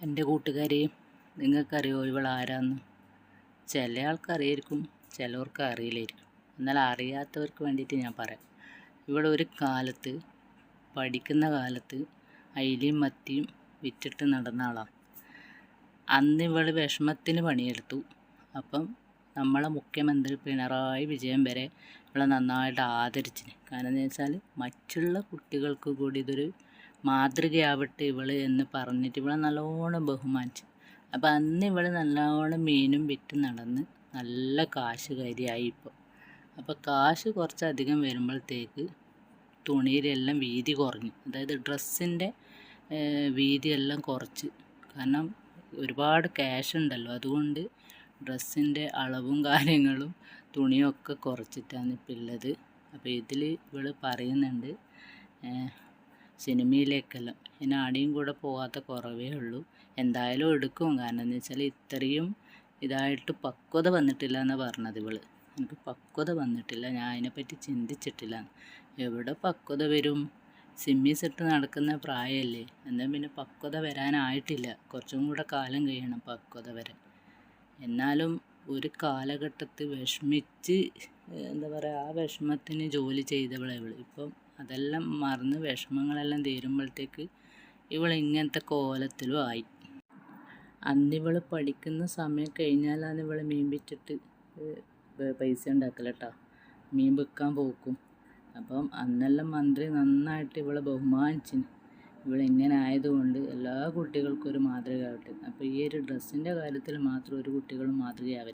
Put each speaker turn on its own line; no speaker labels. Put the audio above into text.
എന്റെ കൂട്ടുകാരെയും നിങ്ങൾക്കറിയോ ഇവൾ ആരാന്ന്? ചില ആൾക്കറിയായിരിക്കും ചിലവർക്ക് അറിയില്ലായിരിക്കും. എന്നാൽ അറിയാത്തവർക്ക് വേണ്ടിയിട്ട് ഞാൻ പറയാം. ഇവൾ ഒരു കാലത്ത് പഠിക്കുന്ന കാലത്ത് അയിലയും മത്തിയും വിറ്റിട്ട് നടന്ന ആളാണ്. അന്ന് ഇവൾ വിഷമത്തിന് പണിയെടുത്തു. അപ്പം നമ്മളെ മുഖ്യമന്ത്രി പിണറായി വിജയൻ വരെ ഇവളെ നന്നായിട്ട് ആദരിച്ചിന്. കാരണം എന്ന് വെച്ചാൽ മറ്റുള്ള കുട്ടികൾക്ക് കൂടി ഇതൊരു മാതൃകയാവട്ടെ ഇവൾ എന്ന് പറഞ്ഞിട്ട് ഇവളെ നല്ലോണം ബഹുമാനിച്ചു. അപ്പം അന്ന് ഇവൾ നല്ലോണം മീനും വിറ്റ് നടന്ന് നല്ല കാശ് കാര്യമായി ഇപ്പോൾ അപ്പോൾ കാശ് കുറച്ചധികം വരുമ്പോഴത്തേക്ക് തുണിയിലെല്ലാം വീതി കുറഞ്ഞു. അതായത് ഡ്രസ്സിന്റെ വീതിയെല്ലാം കുറച്ച്. കാരണം ഒരുപാട് ക്യാഷ് ഉണ്ടല്ലോ. അതുകൊണ്ട് ഡ്രസ്സിന്റെ അളവും കാര്യങ്ങളും തുണിയൊക്കെ കുറച്ചിട്ടാണ് ഇപ്പം ഉള്ളത് അപ്പോൾ ഇതിൽ ഇവൾ പറയുന്നുണ്ട് സിനിമയിലേക്കെല്ലാം. ഇനി ആടെയും കൂടെ പോകാത്ത കുറവേ ഉള്ളൂ. എന്തായാലും എടുക്കും. കാരണം എന്ന് വെച്ചാൽ ഇത്രയും ഇതായിട്ട് പക്വത വന്നിട്ടില്ല എന്ന് പറഞ്ഞത് ഇവൾ. എനിക്ക് പക്വത വന്നിട്ടില്ല. ഞാൻ അതിനെപ്പറ്റി ചിന്തിച്ചിട്ടില്ല. എവിടെ പക്വത വരും? സിമ്മീസ് ഇട്ട് നടക്കുന്ന പ്രായമല്ലേ എന്നാൽ പിന്നെ പക്വത വരാനായിട്ടില്ല. കുറച്ചും കൂടെ കാലം കഴിയണം പക്വത വരാൻ. എന്നാലും ഒരു കാലഘട്ടത്തിൽ വിഷമിച്ച് എന്താ പറയുക ആ വിഷമത്തിന് ജോലി ചെയ്തവളെ ഇവൾ ഇപ്പം അതെല്ലാം മറന്ന് വിഷമങ്ങളെല്ലാം തീരുമ്പോഴത്തേക്ക് ഇവൾ ഇങ്ങനത്തെ കോലത്തിലും ആയി. അന്നിവൾ പഠിക്കുന്ന സമയം കഴിഞ്ഞാലാണ് ഇവൾ മീൻ വിറ്റിട്ട് പൈസ ഉണ്ടാക്കല കേട്ടോ. മീൻ വിൽക്കാൻ പോക്കും. അപ്പം അന്നെല്ലാം മന്ത്രി നന്നായിട്ട് ഇവളെ ബഹുമാനിച്ചിന് ഇവളിങ്ങനെ ആയതുകൊണ്ട് എല്ലാ കുട്ടികൾക്കും ഒരു മാതൃകയാവട്ടെ അപ്പോൾ ഈ ഒരു ഡ്രസ്സിന്റെ കാര്യത്തിൽ മാത്രം ഒരു കുട്ടികളും മാതൃകയാവരുത്.